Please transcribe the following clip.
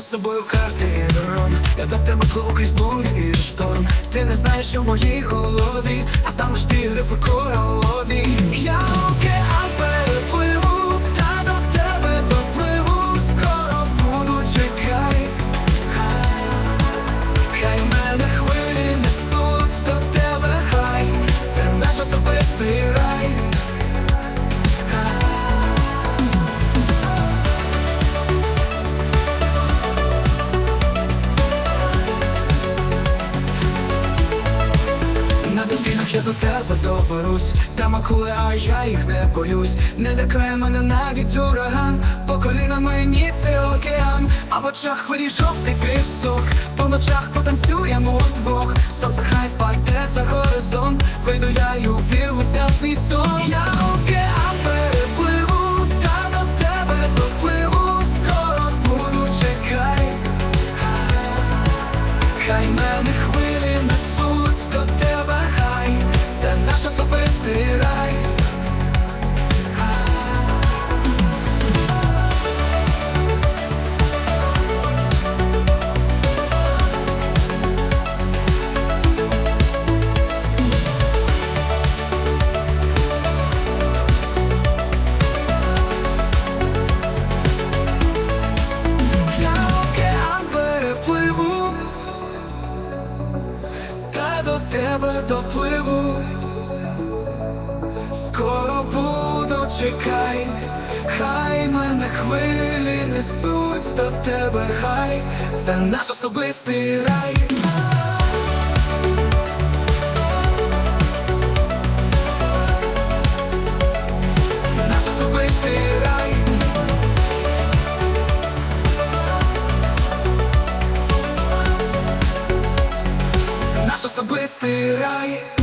з собою карти і дрон. Я дав тебе пливу крізь бурю і шторм. Ти не знаєш, що в моїй голові, а там лиш ти грифи королові. Я океан доберусь. Там акули, а я їх не боюсь. Не лякає мене навіть ураган. По колінам мені це океан. А в очах хвилі жовтий пісок. По ночах потанцюємо вдвох. Сонце хай впаде за горизонт. Вийду я й увірвуся в твій сон тебе допливу. Скоро буду, чекай, хай мене хвилі несуть до тебе, хай це наш особистий рай. стирай.